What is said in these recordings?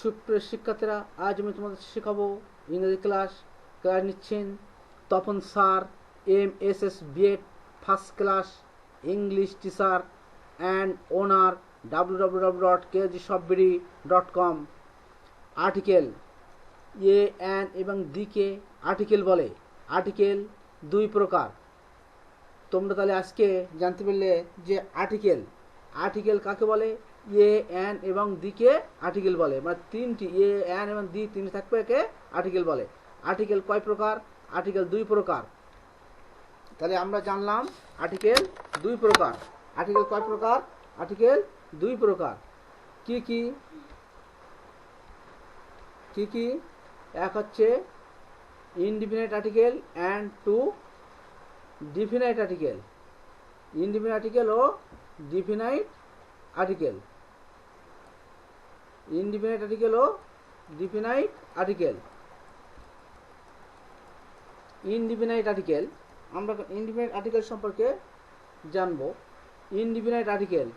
সুপ্রিয় শিক্ষার্থীরা, আজ আমি তোমাদের শেখাবো ইংরেজি ক্লাস ক্লাস নিচ্ছেন Tapan sir M S S B Ed first class English teacher and owner W W W dot K G সববিডি dot com article a an এবং দিকে আর্টিকেল বলে। আর্টিকেল দুই প্রকার। তোমরা তাহলে আজকে জানতে পারলে যে আর্টিকেল আর্টিকেল কাকে বলে? এ, এন এবং দিকে আর্টিকেল বলে। মানে তিনটি, এ, এন এবং দি তিনটি থাকবে একে আর্টিকেল বলে। আর্টিকেল কয় প্রকার? আর্টিকেল দুই প্রকার। তাহলে আমরা জানলাম আর্টিকেল দুই প্রকার। আর্টিকেল কয় প্রকার? আর্টিকেল দুই প্রকার। কি কি? কি কি? এক হচ্ছে indefinite article and two definite article indefinite article O definite article indefinite article ও ডিফিনাইট আর্টিকেল ইনডিফিনাইট আর্টিকেল আমরা ইনডিফিনাইট আর্টিকেল সম্পর্কে জানব। ইনডিফিনাইট আর্টিকেল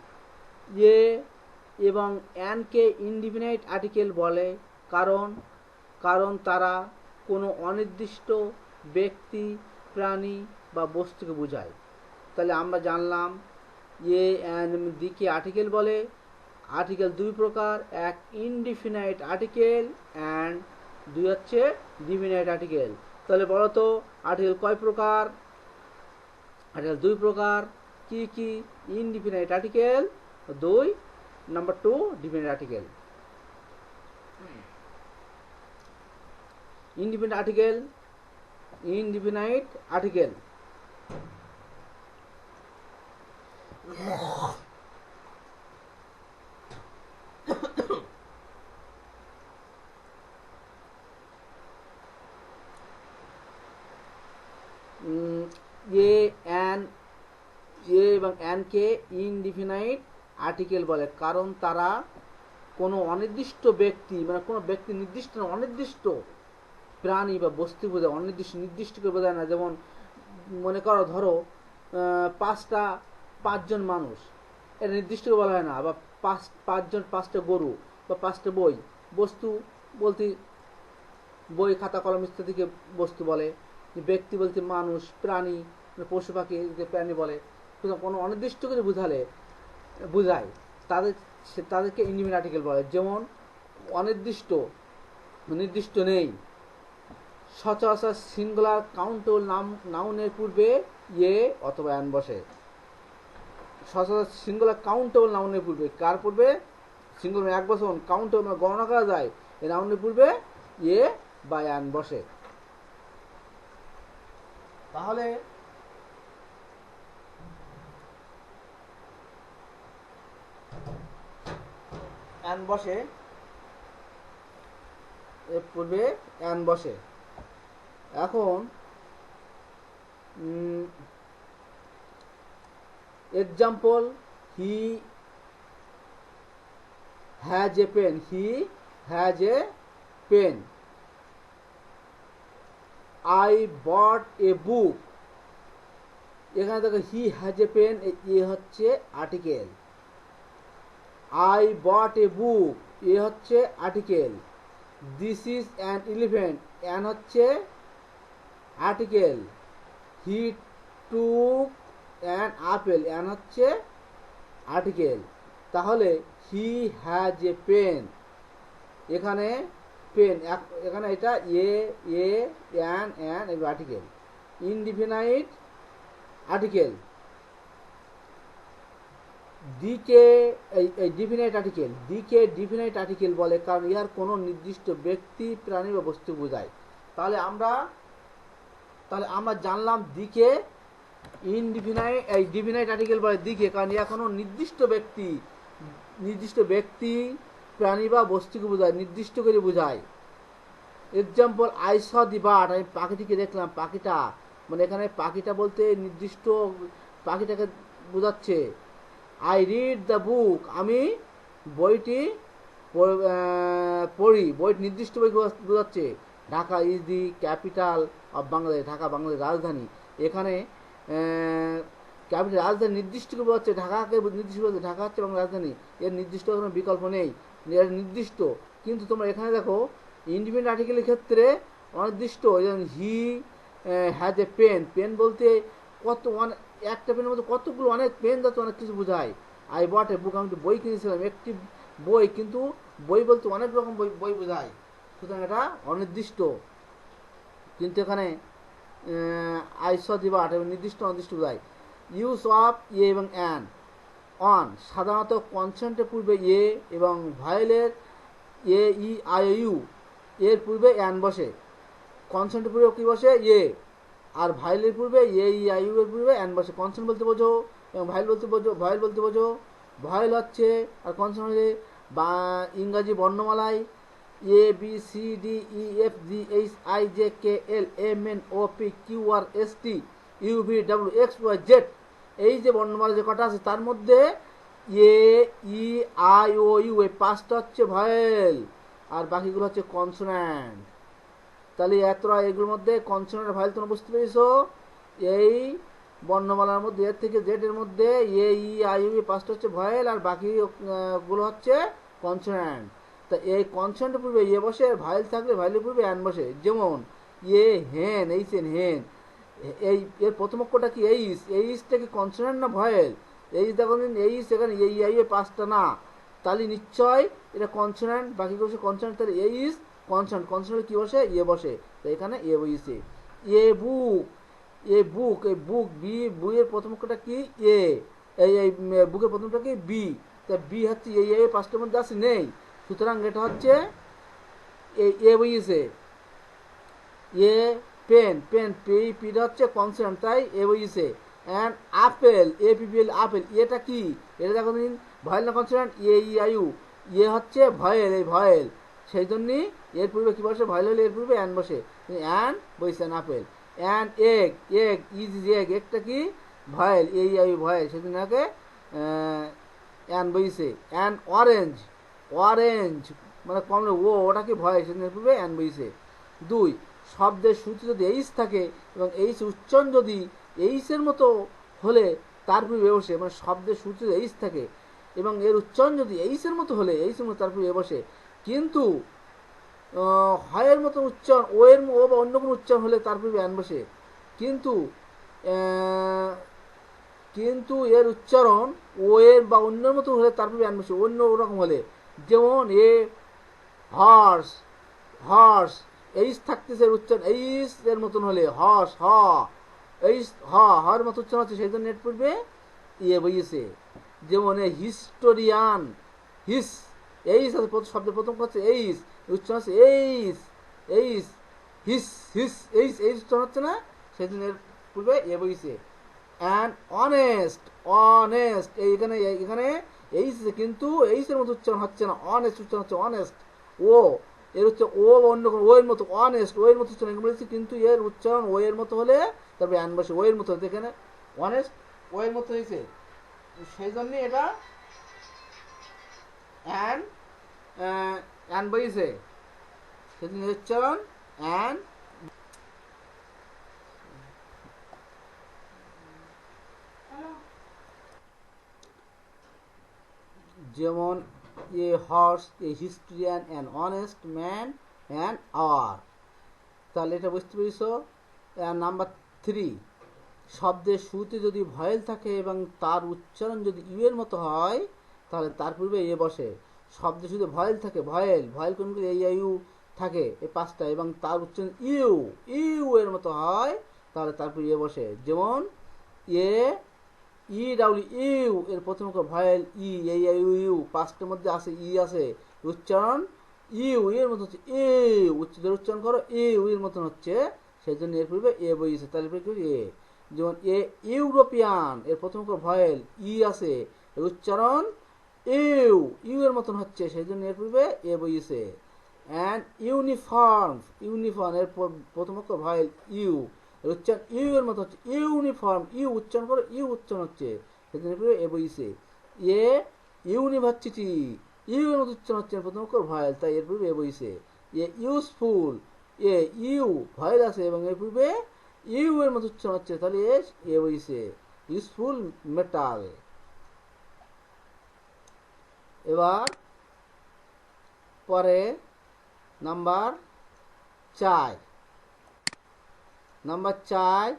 এ এবং অ্যানকে ইনডিফিনাইট আর্টিকেল বলে কারণ কারণ তারা কোনো অনির্দিষ্ট ব্যক্তি, প্রাণী বা বস্তুকে বোঝায়। তাহলে আমরা জানলাম এ অ্যান দিকে আর্টিকেল বলে আর্টিকেল দুই প্রকার, এক ইনডিফিনাইট আর্টিকেল অ্যান্ড দুই হচ্ছে ডিফিনাইট আর্টিকেল তাহলে বলো তো আর্টিকেল কয় প্রকার? আর্টিকেল দুই প্রকার, কি কি? ইনডিফিনাইট আর্টিকেল দুই। Number two definite article indefinite article indefinite article a an a এবং অ্যানকে ইনডিফিনাইট আর্টিকেল বলে, কারণ তারা কোনো অনির্দিষ্ট ব্যক্তি মানে কোনো ব্যক্তি নির্দিষ্ট অনির্দিষ্ট প্রাণী বা বস্তু বোঝায় অনির্দিষ্ট নির্দিষ্ট করে বোঝায় না। যেমন মনে করো, ধরো পাঁচটা, পাঁচজন মানুষ, এটা নির্দিষ্ট করে বলা হয় না, বা পাঁচ, পাঁচজন পাঁচটা গরু বা পাঁচটা বই, বস্তু বলতে বই, খাতা, কলম ইত্যাদিকে বস্তু বলে, ব্যক্তি বলতে মানুষ, প্রাণী, পশু পাখি, প্রাণী বলে। কোনো অনির্দিষ্ট করে বুঝালে, বুঝায়। তাদের, সে- তাদেরকে ইন্ডিমিন আর্টিকেল বলে। যেমন, অনির্দিষ্ট, নির্দিষ্ট নেই। সচরাচর সিঙ্গুলার কাউন্টেবল নাম, নাউনের পূর্বে ইয়ে অথবা অ্যান বসে। সচরাচর সিঙ্গুলার কাউন্টেবল নাউনের পূর্বে। কার পূর্বে? সিঙ্গুল এক বছর কাউন্টেবল গণনা করা যায়। এ নাউনের পূর্বে ইয়ে বা অ্যান বসে। তাহলে অ্যান বসে। এর পূর্বে অ্যান বসে। এখন example he has a pen he has a pen I bought a book এখানে দেখো হি হ্যাজ এ পেন এ হচ্ছে article I bought a book a হচ্ছে article this is an elephant an হচ্ছে article he took an apple an হচ্ছে article তাহলে he has a pen এখানে pen এখানে এটা a a an an article indefinite article দিকে এই definite article দিকে ডিফিনাইট আর্টিকেল বলে, কারণ ইহার কোনো নির্দিষ্ট ব্যক্তি, প্রাণী বা বস্তু বোঝায়। তাহলে আমরা তাহলে আমরা জানলাম দিকে ইনডিফিনাইট এই ডিফিনাইট আর্টিকেল বলে দিকে কারণ ইহা কোনো নির্দিষ্ট ব্যক্তি নির্দিষ্ট ব্যক্তি, প্রাণী বা বস্তুকে বোঝায়, নির্দিষ্ট করে বোঝায়। Example I saw the bird আমি পাখিটিকে দেখলাম, পাখিটা মানে এখানে পাখিটা বলতে নির্দিষ্ট, পাখিটাকে বোঝাচ্ছে। আই রিড দ্য বুক আমি বইটি পড়ি বই নির্দিষ্ট বই বোঝা- বোঝাচ্ছে Dhaka is the capital of Bangladesh, Dhaka Bangladesh রাজধানী। এখানে ক্যাপিটাল রাজধানী নির্দিষ্ট বোঝাচ্ছে ঢাকাকে নির্দিষ্ট করে ঢাকা হচ্ছে বাংলা রাজধানী। এর নির্দিষ্ট কোনো বিকল্প নেই। এটা নির্দিষ্ট। কিন্তু তোমরা এখানে দেখো, ইন্ডিপেন্ডেন্ট আর্টিকেলের ক্ষেত্রে অনির্দিষ্ট। He has a pen pen বলতে কত অনেক একটা পেনের মধ্যে কতগুলো অনেক পেন যাতে অনেক কিছু বোঝায়। আই বট এ বুক আমি বই কিনেছিলাম, একটি বই, কিন্তু বই বলতে অনেক রকম বই বই বোঝায়। সুতরাং এটা অনির্দিষ্ট। কিন্তু এখানে আইস দিবাট এবং নির্দিষ্ট, অনির্দিষ্ট বোঝায়। ইউজ অফ এ এবং অ্যান অন সাধারণত কনসেন্টের পূর্বে এ এবং ভায়োলের এ ই আই ইউ এর পূর্বে অ্যান বসে। কনসেন্টের পূর্বে কী বসে? এ আর ভাইলের পূর্বে, এ, ই, আই, ইউ এর পূর্বে অ্যান বসে কনসেন্ট বলতে বোঝো, এবং ভাইল বলতে বোঝো ভয়েল বলতে বোঝো ভয়েল হচ্ছে, আর কনসেন্ট হচ্ছে বা, ইংরাজি বর্ণমালায় A, B, C, D, E, F, G, H, I, J, K, L, M, N, O, P, Q, R, S, T, U, V, W, X, Y, Z, এই যে বর্ণমালা যে কটা আছে, তার মধ্যে এ, ই, আই, ও, ইউ, এই পাঁচটা হচ্ছে ভয়েল আর বাকিগুলো হচ্ছে কনসোন্যান্ট তাহলে এতটা এগুলোর মধ্যে কনসোনেন্ট ভয়েল তোমরা বুঝতে পেরেছ? এই বর্ণমালার মধ্যে, এর থেকে জেড এর মধ্যে এ, ই আই ইউ পাঁচটা হচ্ছে ভয়েল আর বাকিগুলো হচ্ছে কনসোনেন্ট তা এই কনসোনেন্টের পূর্বে এ বসে, ভাইল থাকলে ভাইলের পূর্বে অ্যান বসে। যেমন এ, হেন, এইচ, এন, হেন। এই, এর প্রথম অক্ষরটা কি এইস এইসটা কি কনসোনেন্ট না ভয়েল? এইস দেখো এইস এখানে এই আই এ পাঁচটা না। তাহলে নিশ্চয় এটা কনসোনেন্ট বাকি বসে কনসোনেন্ট তাহলে এইস কনসোনেন্ট কনসোনেন্ট কি বসে? এ বসে। তো এখানে এ বসে এ বুক এ বুক, এই বুক বি বইয়ের প্রথম অক্ষরটা কি? এ। এই এই বুকের প্রথমটা কি? বি। তা বি হচ্ছে এই এই পাঁচটার মধ্যে আছে, নেই। সুতরাং এটা হচ্ছে এ বইয়েছে এ পেন পেন, পি পিটা হচ্ছে কনসোনেন্ট তাই a বইয়েছে and apple A P P L apple এটা কি? এটা দেখো দিন। ভয়েল না কনসোনেন্ট এ, ই আইউ এ হচ্ছে ভয়েল, এই ভয়েল। সেই জন্যই এর পূর্বে কী বসে? ভয়েল হলে এর পূর্বে অ্যান বসে। An বইছেন apple an egg egg is is egg একটা কি? ভয়েল এই আই ভয়েল। সেদিন আগে অ্যান বইছে। অ্যান অরেঞ্জ অরেঞ্জ মানে কমলে ও, ওটা কি ভয় সেদিন এর পূর্বে অ্যান বইছে। দুই, শব্দের সূত্র যদি এইস থাকে এবং এইস উচ্চারণ যদি এইসের মতো হলে তার পূর্বে বসে। মানে শব্দের সূত্র এইস থাকে এবং এর উচ্চারণ যদি এইসের মতো হলে এইসের মতো তার পূর্বে বসে। কিন্তু হয়ের মতো উচ্চারণ ও এর ও বা অন্য কোনো উচ্চারণ হলে তার পূর্বে অ্যান বসে। কিন্তু কিন্তু এর উচ্চারণ ও এর বা অন্যের মতো হলে তার পূর্বে অ্যান বসে, অন্য ওরকম হলে। যেমন এ, হর্স হর্স এইস থাকতেছে উচ্চারণ এইস এর মতন হলে হর্স হ এইস হ, হর মতো উচ্চারণ হচ্ছে, সেই জন্য এর পূর্বে ইয়ে বইয়েছে। যেমন এ হিস্টোরিয়ান, হিস এইস আছে প্রথম শব্দের প্রথম হচ্ছে এইস উচ্চারণ হচ্ছে এইস এইস হিস হিস এইস এইস উচ্চারণ হচ্ছে না? সেই জন্য এর পূর্বে এ বইছে অ্যান্ড অনেস্ট অনেস্ট এইখানে এখানে এখানে এইস কিন্তু এইসের মতো উচ্চারণ হচ্ছে না। অনেস্ট উচ্চারণ হচ্ছে অনেস্ট ও, এর হচ্ছে ও অন্য কোনো ওয়ের মতো অনেস্ট ওয়ের মতো উচ্চারণ। বলেছি কিন্তু এর উচ্চারণ ও এর মতো হলে তারপরে অ্যান বসে ওয়ের মতো হচ্ছে এখানে অনেস্ট ওয়ের মতো হয়েছে। সেই জন্য এটা অ্যান অ্যান বইছে সেদিন উচ্চারণ অ্যান যেমন a horse a historian an honest man an hour তাহলে এটা বুঝতে পেরেছ? নাম্বার থ্রি শব্দের শুরুতে যদি ভয়েল থাকে এবং তার উচ্চারণ যদি ইউ এর মতো হয় তাহলে তার পূর্বে এ বসে। শব্দে শুধু ভয়েল থাকে, ভয়েল ভয়েল কোনগুলো এই ইউ থাকে এই পাঁচটা, এবং তার উচ্চারণ ইউ ইউ এর মতো হয়, তাহলে তারপর এ বসে। যেমন এ, ই, ডাব্লিউ, ইউ এর প্রথম ভয়েল, ই, এই ইউ ইউ, পাঁচটার মধ্যে আছে ই আছে উচ্চারণ ইউ এর মতো হচ্ছে এ উচ্চারণ উচ্চারণ করো এ এর মতন হচ্ছে সেই জন্য এর পূর্বে এ বইছে এর পূর্বে এ। যেমন এ, ইউরোপিয়ান, এর প্রথম ভয়েল, ই আছে উচ্চারণ ইউ ইউ এর মতন হচ্ছে সেই জন্য এর পূর্বে এ বইছে অ্যান্ড ইউনিফর্ম ইউনিফর্ম এর প্রথম অক্ষর ভয়েল ইউ। উচ্চারণ ইউ এর মতো হচ্ছে ইউনিফর্ম ইউ উচ্চারণ করে, ইউ উচ্চারণ হচ্ছে সেদিন পূর্বে এ বইছে এ ইউনিভার্সিটি ইউ এর মতো উচ্চারণ হচ্ছে, প্রথম অক্ষর ভয়েল তাই এর পূর্বে এ বইছে এ ইউজফুল এ ইউ ভাইল আছে, এবং এর পূর্বে ইউ এর মতো উচ্চারণ হচ্ছে, তাহলে এ বইছে ইউজফুল মেটাল এবার পরে নাম্বার চার। নাম্বার চার,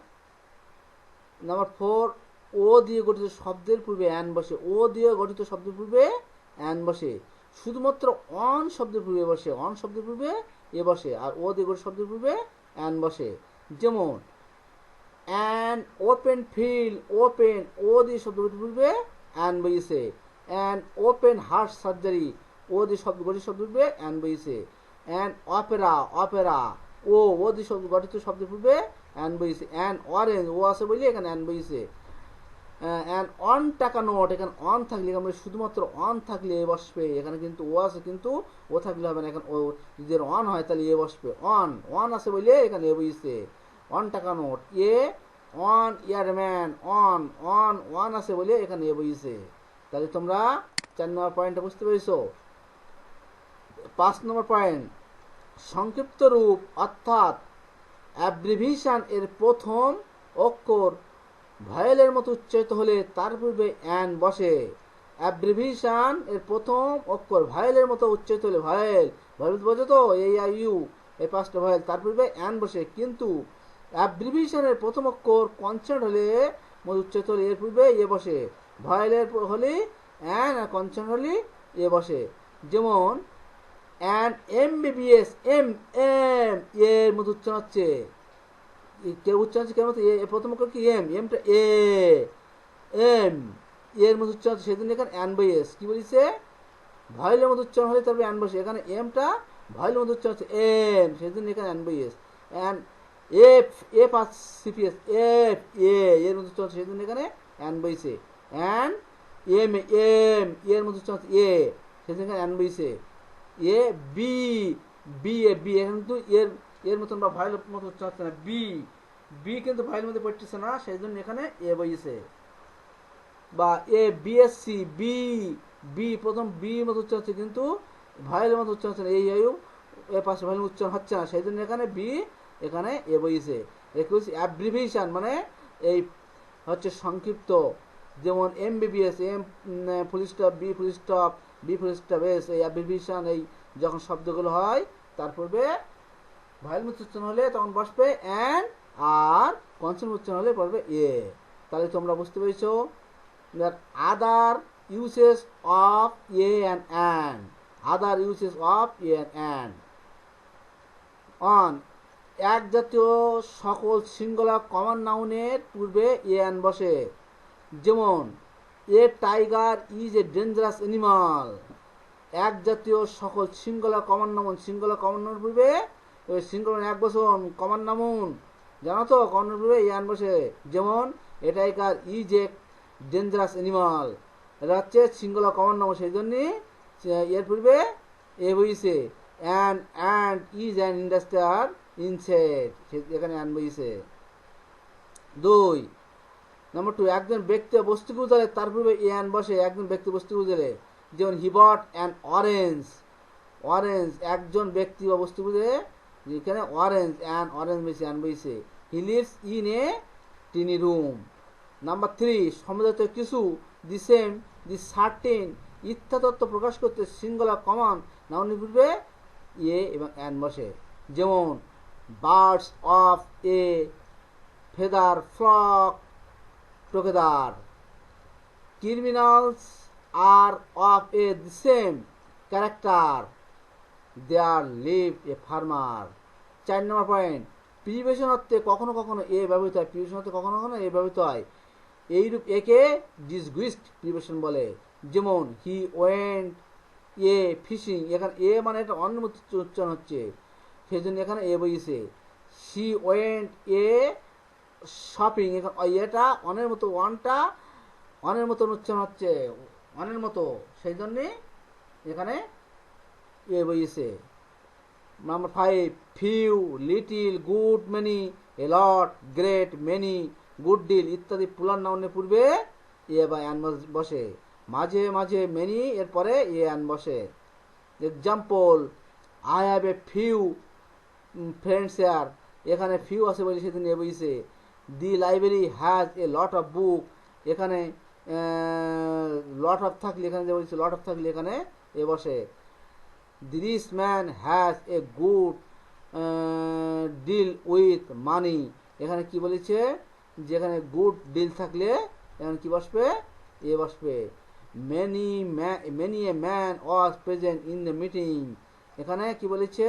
নাম্বার ফোর, ও দিয়ে গঠিত শব্দের পূর্বে অ্যান বসে। ও দিয়ে গঠিত শব্দের পূর্বে অ্যান বসে। শুধুমাত্র অন শব্দের পূর্বে বসে, অন শব্দের পূর্বে এ বসে আর ও দিয়ে গঠিত শব্দের পূর্বে অ্যান বসে। যেমন, an open field, open, O দিয়ে শব্দের পূর্বে অ্যান বইছে an open heart surgery O দিয়ে শব্দ, গঠিত শব্দ পূর্বে অ্যান বইছে। An opera opera O O দি শব্দ, গঠিত শব্দ পূর্বে অ্যান বইছে। অ্যান অরেঞ্জ ও আছে বলে এখানে অ্যান বইছে। অ্যান অন টাকা নোট এখানে অন থাকলে আমরা শুধুমাত্র অন থাকলে এ বসবে। এখানে কিন্তু ও আছে, কিন্তু ও থাকলে হবে না। এখন ও যদি অন হয়, তাহলে এ বসবে। অন অন আছে বলে এখানে এ বইছে। অন টাকা note a one eyed man one one one আছে বলে এখানে এ বইছে। তাহলে তোমরা চার নম্বর পয়েন্টটা বুঝতে পেরেছ। পাঁচ নম্বর পয়েন্ট সংক্ষিপ্ত রূপ অর্থাৎ অ্যাব্রিভিশন এর প্রথম অক্ষর ভয়েলের মতো উচ্চারিত হলে তার পূর্বে অ্যান বসে। অ্যাব্রিভিশন এর প্রথম অক্ষর ভয়েলের মতো উচ্চারিত হলে ভয়েল ভয়েল বোঝো তো? এই আই ইউ এই পাঁচটা ভয়েল তার পূর্বে অ্যান বসে। কিন্তু অ্যাব্রিভিশনের প্রথম অক্ষর কনসেন্ট হলে মতো উচ্চারিত হলে এর পূর্বে এ বসে। ভয়েলের হলে অ্যান আর কনসেন্ট হলে এ বসে। যেমন, an M B B S M M এর মতো উচ্চারণ হচ্ছে। কেউ উচ্চারণ হচ্ছে কেমন মতো এ প্রথম অক্ষর কি? এম এমটা এ, এম এর মতো উচ্চারণ হচ্ছে। সেদিন এখানে অ্যান বাই এস। কি বলিছে? ভয়েলের মতো উচ্চারণ হলে তারপরে অ্যান বসে। এখানে এমটা ভয়েলের মতো উচ্চারণ হচ্ছে এম। সেদিন এখানে an by S. An F F R C P S F, এ এর মতো উচ্চারণ সেদিন এখানে অ্যান বইছে। অ্যান এম এম এর উচ্চারণ হচ্ছে এ এখানে অ্যান বইছে A, B B, A, B, এখানে কিন্তু এর এর মতন বা ভাইল মতো উচ্চারণ হচ্ছে না, বি। বি কিন্তু ভাইল মধ্যে পড়তেছে না সেই জন্য এখানে এ বইছে বা এ বিএসসি বি বি, প্রথম বি মতো উচ্চারণ হচ্ছে কিন্তু ভাইলের মতো উচ্চারণ হচ্ছে না, এই আয়ু, এ পাশে ভাইলের উচ্চারণ হচ্ছে না সেই জন্য এখানে বি, এখানে এ বইছে একে হচ্ছে অ্যাব্রিভিশন মানে এই হচ্ছে সংক্ষিপ্ত যেমন M BBS M full stop B full stop B full stop S এই অ্যাব্রিভিশন এই যখন শব্দগুলো হয়, তার পূর্বে ভাইল উচ্চারণ হলে তখন বসবে অ্যান আর কনসন উচ্চারণ হলে পড়বে এ তাহলে তোমরা বুঝতে পেরেছ other uses of a and an other uses of a and an on এক জাতীয় সকল সিঙ্গলা কমন নাউনের পূর্বে এ অ্যান বসে। যেমন, a tiger is a dangerous animal. এক জাতীয় সকল সিঙ্গলা কমান নামন। সিঙ্গলা কমন নামের পূর্বে সিঙ্গল এক বসন কমন নামুন। জানো তো কমন পূর্বে ইয়ান বসে যেমন, a tiger is a dangerous animal. এটা হচ্ছে সিঙ্গলা কমন নাম সেই জন্যে এর পূর্বে এ বইছে ant ant is an industrial insect এখানে অ্যান বইছে। দুই নম্বর টু একজন ব্যক্তি বস্তুকে বুঝালে তার পূর্বে এ অ্যান বসে, একজন ব্যক্তি বস্তুকে বুঝালে যেমন হিবট অ্যান্ড অরেঞ্জ অরেঞ্জ একজন ব্যক্তি বা বস্তু বুঝে যেখানে অরেঞ্জ অ্যান্ড অরেঞ্জ বইছে অ্যান বইছে he lives in a tiny room number three সমজাতীয় কিছু দি সেম দি সার্টেন ইত্যা তত্ত্ব প্রকাশ করতে সিঙ্গলা কমন নাউনি পূর্বে এ এবং অ্যান বসে। যেমন birds of a feather flock together criminals are of a the same character there live a farmer চার নম্বর পয়েন্ট প্রিভেশন অর্থে কখনো কখনো এ ব্যবহৃত হয়। প্রিভেশন অর্থে কখনো কখনো এ ব্যবহৃত হয়। এইরূপ একে ডিসগুইস্ট প্রিভেশন বলে। যেমন হি ওয়েন্ট এ ফিশিং এখানে এ মানে এটা অন্য উচ্চারণ হচ্ছে। সেই জন্য এখানে এ বইছে। সি ওয়েন্ট এ শপিং এটা, অনের মতো ওয়ানটা, অনের মতন উচ্চারণ হচ্ছে, অনের মতো। সেই জন্যে এখানে এ বইছে number five few little good many a lot great many good deal ইত্যাদি পুলার নাউনের পূর্বে এ বা অ্যান বসে। মাঝে মাঝে মেনি এর পরে এ অ্যান বসে। Example I have a few friends এখানে ফিউ আছে বলে সেদিন এ বইছে the library has a lot of book. এখানে লট অফ থাকলে এখানে যে বলছে, লট অফ থাকলে এখানে এ বসে। This man has a good deal with money. এখানে কি বলেছে? যেখানে গুড ডিল থাকলে এখানে কি বসবে? এ বসবে। Many many a man was present in the meeting. এখানে কি বলেছে?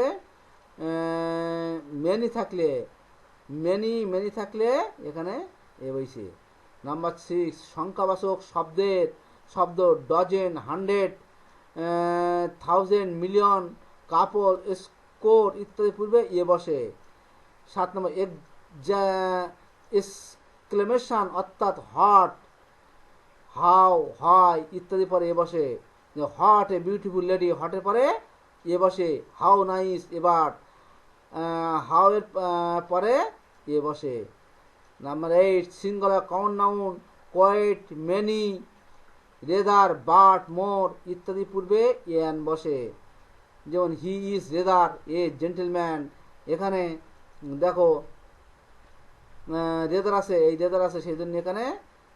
মেনি থাকলে মেনি মেনি থাকলে এখানে এ বইছে নাম্বার সিক্স সংখ্যাবাচক শব্দের শব্দ dozen hundred thousand million couple score ইত্যাদি পূর্বে ইয়ে বসে। সাত নম্বর এক্সক্লেমেশন অর্থাৎ হট হাউ হয় ইত্যাদি পরে এ বসে। হট এ বিউটিফুল লেডি হটের পরে এ বসে। হাউ নাইস এবার হাউ এর পরে এ বসে। Number eight singular count noun quite many rather but more ইত্যাদি পূর্বে এন বসে। যেমন he is rather a gentleman এখানে, দেখো রেদার আছে, এই রেদার আছে সেই জন্য এখানে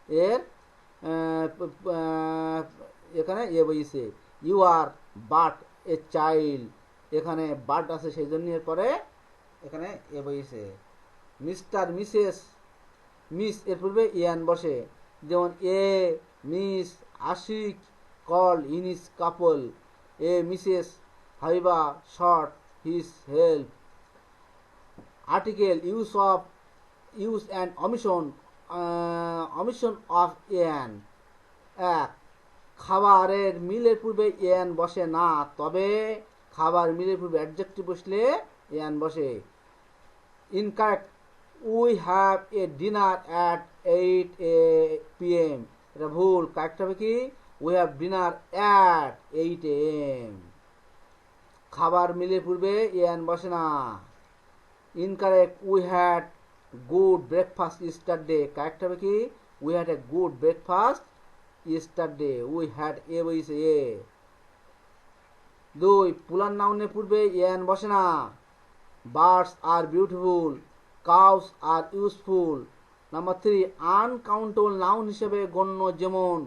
এর এখানে এ বইছে you are but a child এখানে বাট আছে সেই জন্য এর পরে এখানে এ বইছে। মিস্টার, মিসেস, মিস, এর পূর্বে ইয়ান বসে। যেমন a, Miss, Ashik, call, in his, couple. A, Mrs Haiba sought, his, help. Article use of use and omission omission of an এক, খাবারের মিলের পূর্বে এন বসে না, তবে খাবার মিলের পূর্বে অ্যাডজেক্টিভ বসলে এন বসে। Incorrect we have a dinner at eight A P M এটা ভুল। কারেক্ট হবে কি? We have dinner at eight A M খাবার মিলে পূর্বে এন বসে না। Incorrect we had good breakfast yesterday correct হবে কি? We had a good breakfast yesterday we had a বইছে এ দুই। পুলার নাউনের পূর্বে এন বসে না। Birds are beautiful cows are useful number three uncountable noun হিসেবে গণ্য যেমন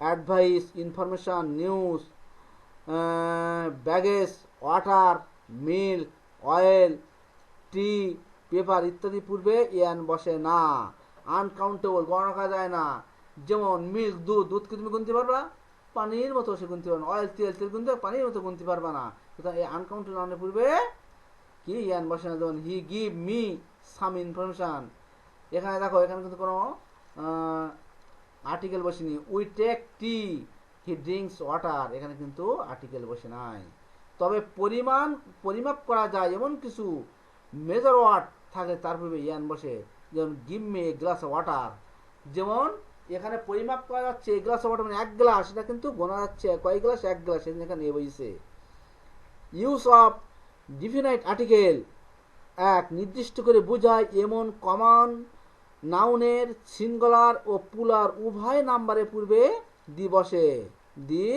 advice information news baggage water milk oil tea paper ইত্যাদি পূর্বে এন বসে না। আনকাউন্টেবল গণনা করা যায় না। যেমন মিল্ক দুধ দুধ কি তুমি গুনতে পারবা? পানির মতো সে গুনতে পারবে অয়েল তেল তেল গুনতে পানির মতো গুনতে পারবা না। সুতরাং এই আনকাউন্টেবল নাউনের পূর্বে কি ইয়ান বসে না? যেমন he give me some information এখানে দেখো, এখানে কিন্তু কোনো আর্টিকেল বসেনি। We take tea he drinks water এখানে কিন্তু আর্টিকেল বসে নাই। তবে পরিমাণ, পরিমাপ করা যায় এমন কিছু মেজর ওয়াট থাকে, তার পূর্বে ইয়ান বসে। যেমন give me a glass water যেমন, এখানে পরিমাপ করা যাচ্ছে এক গ্লাস ওয়াটার মানে এক গ্লাস এটা কিন্তু গোনা যাচ্ছে। কয়েক গ্লাস এক গ্লাস এখানে এ বইছে। ইউজ অফ ডিফিনাইট আর্টিকেল এক নির্দিষ্ট করে বোঝায় এমন কমন, নাউনের সিঙ্গলার ও পুলার উভয় নাম্বারে পূর্বে দি বসে দি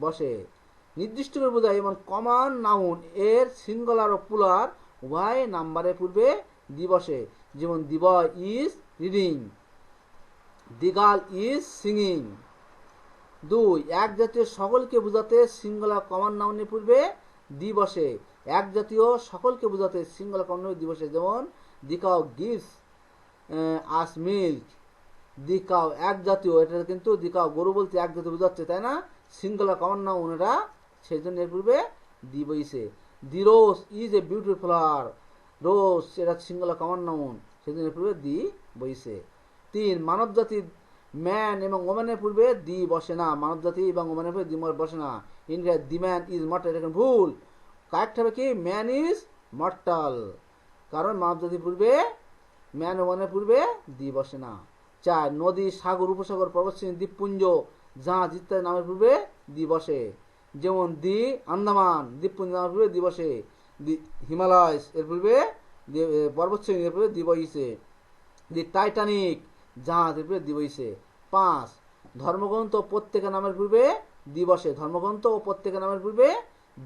বসে নির্দিষ্ট করে বোঝায় এমন কমন, নাউন, এর সিঙ্গলার ও পুলার উভয় নাম্বারে পূর্বে দি বসে যেমন the boy is reading the girl is singing. দুই, এক জাতীয় সকলকে বোঝাতে সিঙ্গলা কমন, নাউনের পূর্বে দি বসে এক জাতীয় সকলকে বোঝাতে সিঙ্গলা কমন দিবসে যেমন, the cow gives us milk. The cow এক জাতীয়, এটা কিন্তু দি কাউ গরু বলতে এক জাতীয় বোঝাচ্ছে, তাই না? সিঙ্গলা কমন নাউন এটা সেই জন্য এর পূর্বে দি বইছে the rose is a beautiful flower. Rose, এটা সিঙ্গলা কমন নাউন সেই জন্য এর পূর্বে দি বইছে তিন, মানব জাতির ম্যান এবং ওম্যানের পূর্বে দি বসে না। মানব জাতি এবং ওম্যানের পূর্বে দি বসে না। India the man is mortal, এটা ভুল। কারেক্ট হবে কি? ম্যান ইজ মর্টাল কারণ মানব জাতির পূর্বে ম্যান ওম্যানের পূর্বে দি বসে না। চার, নদী, সাগর, উপসাগর, পর্বতশ্রেণী, দ্বীপপুঞ্জ, জাহাজ ইত্যাদি নামের পূর্বে দি বসে। যেমন দি আন্দামান, দ্বীপপুঞ্জ নামের পূর্বে দি বসে। দি হিমালয়স এর পূর্বে পর্বতশ্রেণী, এর পূর্বে দি বইছে। দি টাইটানিক, জাহাজ, এর পূর্বে দি বইছে। পাঁচ, ধর্মগ্রন্থ প্রত্যেকের নামের পূর্বে দি বসে। ধর্মগ্রন্থ ও প্রত্যেকের নামের পূর্বে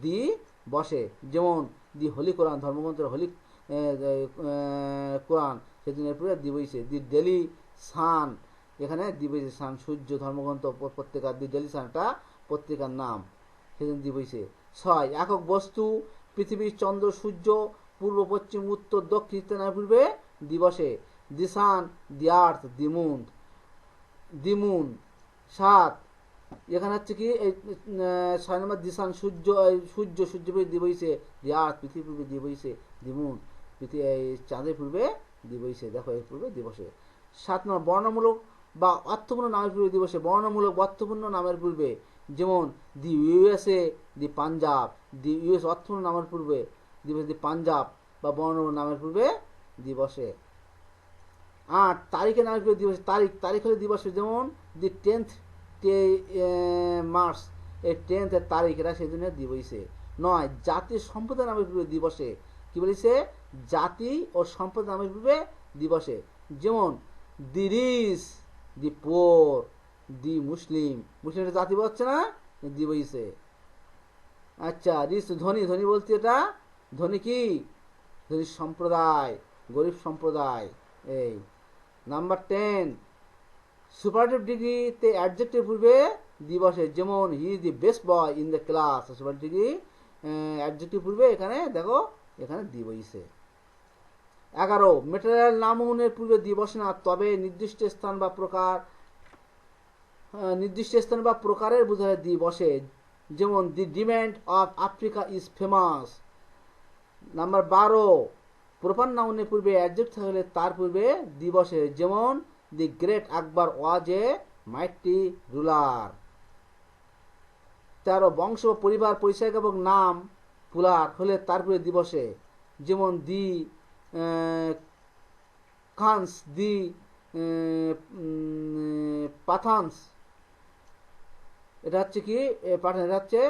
দি বসে। যেমন দি হোলি কোরআন, ধর্মগ্রন্থের হোলি কোরআন, সেদিন এর পূর্বে দি ডেলি সান, এখানে দি বইছে সান, সূর্য, ধর্মগ্রন্থ পত্রিকা, দি ডেলি সান এটা পত্রিকার নাম, সেদিন দি বইছে। ছয়, একক বস্তু পৃথিবী চন্দ্র, সূর্য, পূর্ব, পশ্চিম, উত্তর, দক্ষিণ, ইত্যাদি পূর্বে দিবসে দি সান, দি আর্থ, দি মুন দি মুন, সাত এখানে হচ্ছে কি, এই ছয় নম্বর দিশান সূর্য সূর্য সূর্য পূর্বে দিবইছে দি আর্থ পৃথিবী পূর্বে দিবইছে দি মুন পৃথিবী, এই চাঁদের পূর্বে দিবইছে দেখো, এর পূর্বে দিবসে সাত নম্বর, বর্ণমূলক বা অর্থপূর্ণ নামের পূর্বে দিবসে বর্ণমূলক অর্থপূর্ণ নামের পূর্বে, যেমন the USA, the Punjab, the US অর্থপূর্ণ নামের পূর্বে দিবস দি পাঞ্জাব বা বর্ণমূলক নামের পূর্বে দিবসে আট তারিখে নামের পূর্বে দিবসে তারিখ তারিখ হলে দিবসে যেমন দি টেন্থ মার্চ এই টেন্থের তারিখ এটা সেই জন্য দিবসে। নয়, জাতি সম্প্রদায় নামের পূর্বে দিবসে। কি বলেছে? জাতি ও সম্প্রদায় নামের পূর্বে দিবসে। যেমন, দি রিস দি পোর দি মুসলিম। মুসলিমের জাতি বলছে না? দিবইছে আচ্ছা রিস ধনী। ধনী বলতে এটা? ধনী কি? ধনী সম্প্রদায়, গরিব সম্প্রদায়। এই, নাম্বার টেন সুপারটিভ ডিগ্রিতে অ্যাডজেক্টিভ পূর্বে দিবসে, যেমন he is the best boy in the class super degree adjective পূর্বে এখানে, দেখো, এখানে দিবইছে এগারো মেটেরিয়াল নামনের পূর্বে দিবস না, তবে নির্দিষ্ট স্থান বা প্রকার নির্দিষ্ট স্থান বা প্রকারের বোঝায় দিবসে। যেমন the demand of Africa is famous number বারো প্রপার নাউনের পূর্বে অ্যাডজেক্ট থাকলে তার পূর্বে দিবসে। যেমন দি গ্রেট আকবর ওয়াজ এ মাইটি রুলার। তেরো বংশ, পরিবার, পরিচয় এবং নাম পুলার হলে তারপরে দিবসে। যেমন দি খানস, দি পাথানস। এটা হচ্ছে কি? পাঠান, এটা হচ্ছে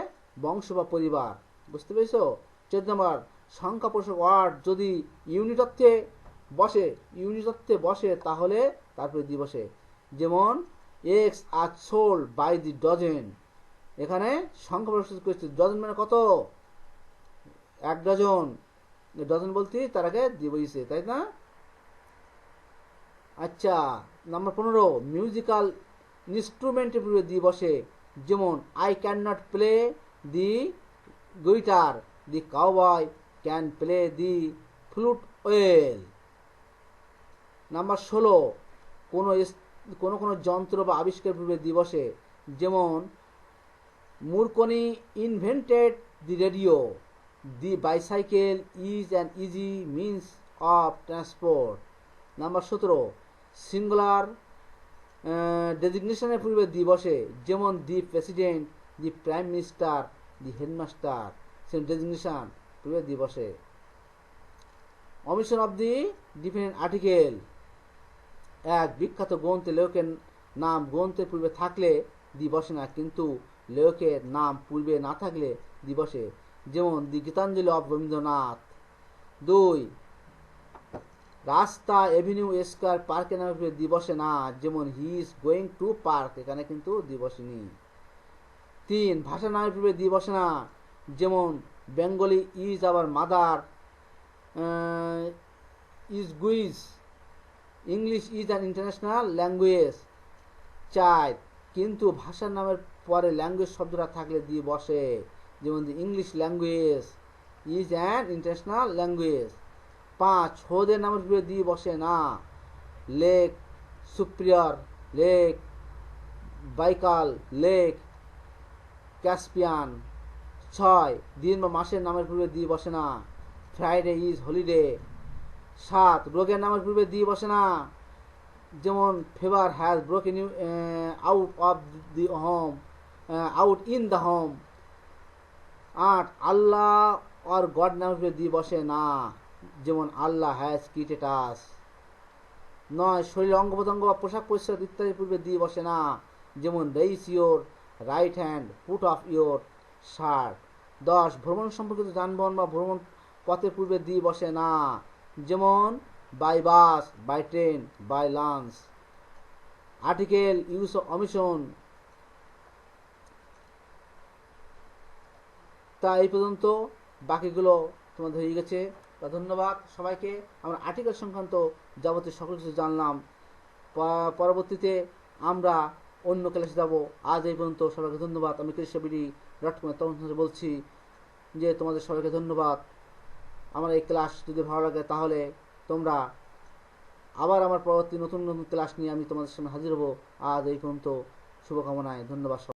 বংশ বা পরিবার। বুঝতে পেরেছ? চোদ্দ নম্বর সংখ্যা পোষক ওয়ার্ড যদি ইউনিট অর্থে বসে ইউনিট অর্থে বসে তাহলে তারপরে দিবসে যেমন eggs are sold by the dozen এখানে সংখ্যা প্রকাশ করছে ডজন মানে কত? এক ডজন ডজন বলতে তার আগে দিবইছে তাই না? আচ্ছা নাম্বার পনেরো মিউজিক্যাল ইনস্ট্রুমেন্টের পূর্বে দিয়ে বসে যেমন I can not play the guitar the cowboy can play the flute well number ষোলো কোনো কোনো কোনো যন্ত্র বা আবিষ্কার পূর্বে দিবসে, যেমন Marconi invented the radio, the bicycle is an easy means of transport. Number সতেরো, সিঙ্গুলার ডেজিগনেশনের পূর্বে দিবসে, যেমন the president, the prime minister, the headmaster, same designation পূর্বে দিবসে। Omission of the different article এক বিখ্যাত গ্রন্থে লেখকের নাম গ্রন্থের পূর্বে থাকলে দিবসে না, কিন্তু লেখকের নাম পূর্বে না থাকলে দিবসে। যেমন দি গীতাঞ্জলি অফ রবীন্দ্রনাথ। দুই, রাস্তা এভিনিউ স্কয়ার পার্কে নামে দিবসে না, যেমন he is going to park, এখানে কিন্তু দিবসে নেই। তিন, ভাষা নামের পূর্বে দিবসে না, যেমন বেঙ্গলি ইজ আবার mother is গুইজ। English is an international language চার কিন্তু ভাষার নামের পরে ল্যাঙ্গুয়েজ শব্দটা থাকলে দিয়ে বসে। যেমন English language is an international language পাঁচ হোদের নামের পূর্বে দিয়ে বসে না। Lake Superior, Lake Baikal, Lake Caspian. ছয়, দিন বা মাসের নামের পূর্বে দিয়ে বসে না। Friday is holiday. সাত রোগের নামের পূর্বে দিয়ে বসে না। যেমন fever has broken you out of the home out in the home আট, আল্লাহ আর গড নামের দিয়ে বসে না। যেমন, আল্লাহ হ্যাজ কিটেড নয়, শরীর অঙ্গ প্রত্যঙ্গ বা পোশাক পরিচ্ছদ ইত্যাদির পূর্বে দিয়ে বসে না। যেমন raise your right hand put off your shirt দশ, ভ্রমণ সম্পর্কিত যানবাহন বা ভ্রমণ পথের পূর্বে দিয়ে বসে না। যেমন by bus by train by launch article use omission তা এই পর্যন্ত। বাকিগুলো তোমাদের হয়ে গেছে। তা ধন্যবাদ সবাইকে। আমরা আর্টিকেল সংক্রান্ত যাবতীয় সকল কিছু জানলাম। পরবর্তীতে আমরা অন্য ক্লাসে যাব। আজ এই পর্যন্ত সবাইকে ধন্যবাদ। আমি কৃষ্ণবিডি ডট কম বলছি যে তোমাদের সবাইকে ধন্যবাদ। আমার এই ক্লাস যদি ভালো লাগে তাহলে তোমরা আবার আমার পরবর্তী নতুন নতুন ক্লাস নিয়ে আমি তোমাদের সামনে হাজির হব আজ এই পর্যন্ত শুভকামনায়, ধন্যবাদ।